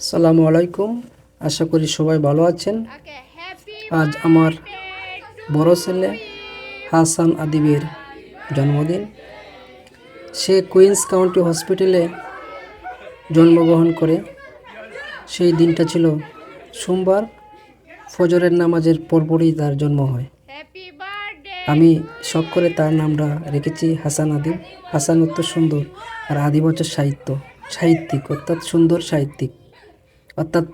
আসসালামু আলাইকুম। আশা করি সবাই ভালো আছেন। আজ আমার বড় ছেলে হাসান আদিবের জন্মদিন। সে কুইন্স কাউন্টি হসপিটালে জন্মগ্রহণ করে। সেই দিনটা ছিল সোমবার। ফজরের নামাজের পরপরই তার জন্ম হয়। আমি শখ করে তার নামটা রেখেছি হাসান আদিব। হাসান অর্থ সুন্দর আর আদিব সাহিত্য। সাহিত্যিক অর্থাৎ সুন্দর সাহিত্যিক। অর্থাৎ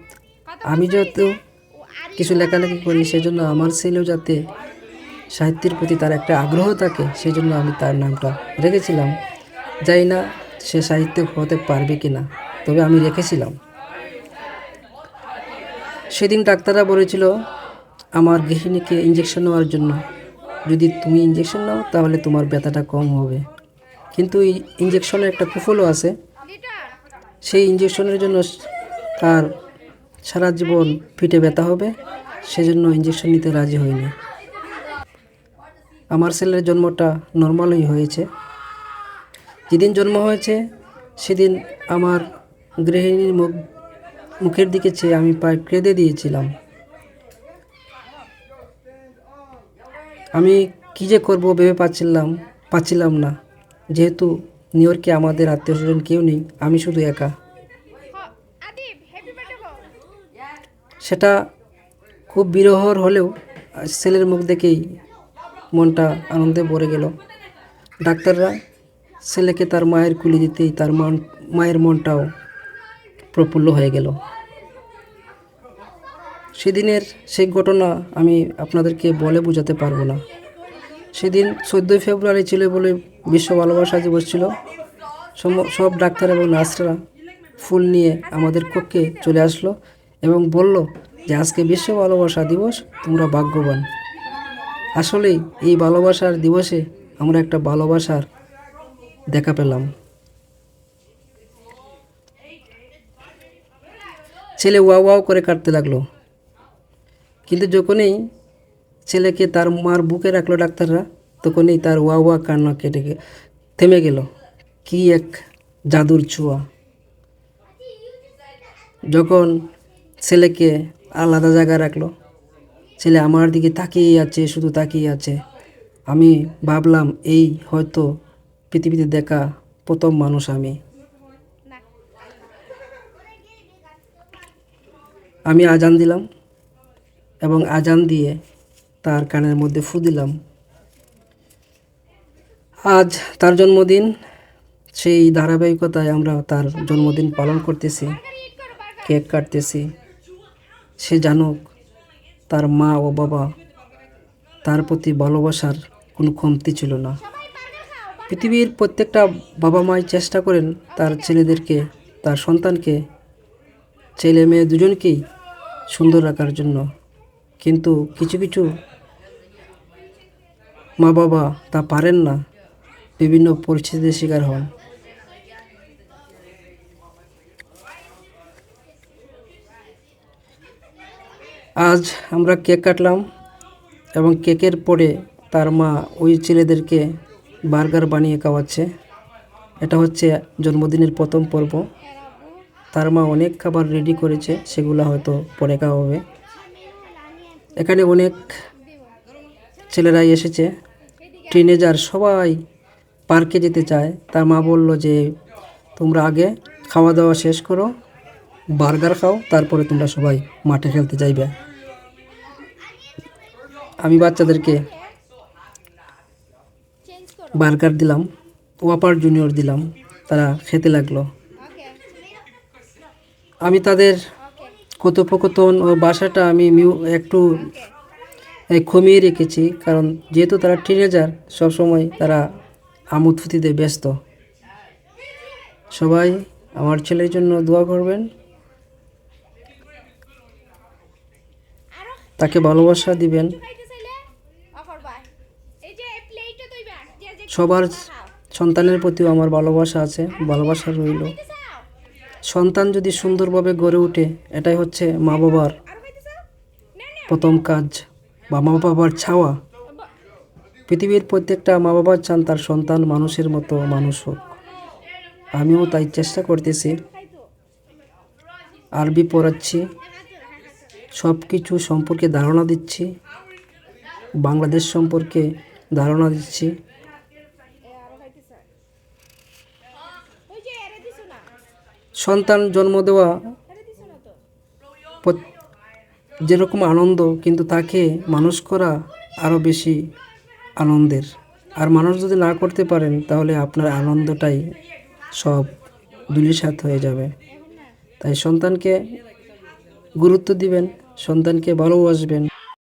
আমি যেহেতু কিছু লেখালেখি করি, সেজন্য আমার ছেলেও যাতে সাহিত্যের প্রতি তার একটা আগ্রহ থাকে সেই জন্য আমি তার নামটা রেখেছিলাম। জানি না সে সাহিত্য হতে পারবে কি না তবে আমি রেখেছিলাম। সেদিন ডাক্তাররা বলেছিল, আমার গৃহিণীকে ইঞ্জেকশন নেওয়ার জন্য। যদি তুমি ইঞ্জেকশন নাও, তাহলে তোমার ব্যথাটা কম হবে। কিন্তু ইঞ্জেকশনের একটা কুফলও আছে। সেই ইঞ্জেকশনের জন্য তার সারা জীবন পিঠে ব্যথা হবে, সেজন্য ইঞ্জেকশন নিতে রাজি হয়নি আমার ছেলের জন্মটা নর্মালই হয়েছে। যেদিন জন্ম হয়েছে, সেদিন আমার গৃহিণীর মুখ, মুখের দিকে চেয়ে আমি প্রায় কেঁদে দিয়েছিলাম। আমি কী যে করব ভেবে পাচ্ছিলাম পাচ্ছিলাম না। যেহেতু নিউ ইয়র্কে আমাদের আত্মীয় স্বজন কেউ নেই, আমি শুধু একা। সেটা খুব বিরহর হলেও ছেলের মুখ দেখেই মনটা আনন্দে ভরে গেল। ডাক্তাররা ছেলেকে তার মায়ের কুলি দিতেই তার মন, মায়ের মনটাও প্রফুল্ল হয়ে গেল। সেদিনের সেই ঘটনা আমি আপনাদেরকে বলে বোঝাতে পারব না। সেদিন চোদ্দোই ফেব্রুয়ারি ছিল বলে বিশ্ব ভালোবাসা দিবস ছিল। সব ডাক্তার এবং নার্সরা ফুল নিয়ে আমাদের কক্ষে চলে আসলো। এবং বলল যে, আজকে বিশ্ব ভালোবাসা দিবস, তোমরা ভাগ্যবান। আসলেই এই ভালোবাসার দিবসে আমরা একটা ভালোবাসার দেখা পেলাম। ছেলে ওয়াও ওয়াও করে কাটতে লাগল। কিন্তু যখনই ছেলেকে তার মার বুকে রাখল ডাক্তাররা, তখনই তার ওয়া ওয়া কান্না কেটে থেমে গেল। কি এক জাদুর ছোঁয়া। যখন ছেলেকে আলাদা জায়গায় রাখল। ছেলে আমার দিকে তাকিয়ে আছে, শুধু তাকিয়ে আছে। আমি ভাবলাম, এই হয়তো পৃথিবীতে দেখা প্রথম মানুষ আমি। আমি আজান দিলাম এবং আজান দিয়ে তার কানের মধ্যে ফু দিলাম। আজ তার জন্মদিন। সেই ধারাবাহিকতায় আমরা তার জন্মদিন পালন করতেছি, কেক কাটতেছি। সে জানুক তার মা ও বাবা তার প্রতি ভালোবাসার কোনো কমতি ছিল না। পৃথিবীর প্রত্যেকটা বাবা মাই চেষ্টা করেন তার ছেলেদেরকে, তার সন্তানকে, ছেলে মেয়ে দুজনকেই সুন্দর রাখার জন্য। কিন্তু কিছু কিছু মা বাবা তা পারেন না। বিভিন্ন পরিস্থিতির শিকার হন। আজ আমরা কেক কাটলাম এবং কেকের পরে তার মা ওই ছেলেদেরকে বার্গার বানিয়ে খাওয়াচ্ছে। এটা হচ্ছে জন্মদিনের প্রথম পর্ব। তার মা অনেক খাবার রেডি করেছে, সেগুলো হয়তো পরে খাওয়া হবে। এখানে অনেক ছেলেরাই এসেছে। টিনেজার সবাই পার্কে যেতে চায়। তার মা বলল যে, তোমরা আগে খাওয়া দাওয়া শেষ করো বার্গার খাও, তারপরে তোমরা সবাই মাঠে খেলতে যাইবে। আমি বাচ্চাদেরকে বার্গার দিলাম, ওয়াপার জুনিয়র দিলাম, তারা খেতে লাগল। আমি তাদের কথোপকথন ও বাসাটা আমি মিউ, একটু কমিয়ে রেখেছি, কারণ যেহেতু তারা টিনেজার সবসময় তারা আমোদ ফুতিতে ব্যস্ত। সবাই আমার ছেলের জন্য দোয়া করবেন। তাকে ভালোবাসা দিবেন। সবার সন্তানের প্রতিও আমার ভালোবাসা আছে, ভালোবাসা রইল। সন্তান যদি সুন্দরভাবে গড়ে ওঠে, এটাই হচ্ছে মা বাবার। প্রথম কাজ বা মা বাবার ছাওয়া। পৃথিবীর প্রত্যেকটা মা বাবার চান তার সন্তান মানুষের মতো মানুষ হোক। আমিও তাই চেষ্টা করতেছি। আরবি পড়াচ্ছি। সব কিছু সম্পর্কে ধারণা দিচ্ছি, বাংলাদেশ সম্পর্কে ধারণা দিচ্ছি। সন্তান জন্ম দেওয়া যেরকম আনন্দ, কিন্তু তাকে মানুষ করা আরও বেশি আনন্দের। আর মানুষ যদি না করতে পারেন, তাহলে আপনার আনন্দটাই সব দুলিশাত হয়ে যাবে। তাই সন্তানকে গুরুত্ব দিবেন। সন্তানকে ভালোবাসবেন।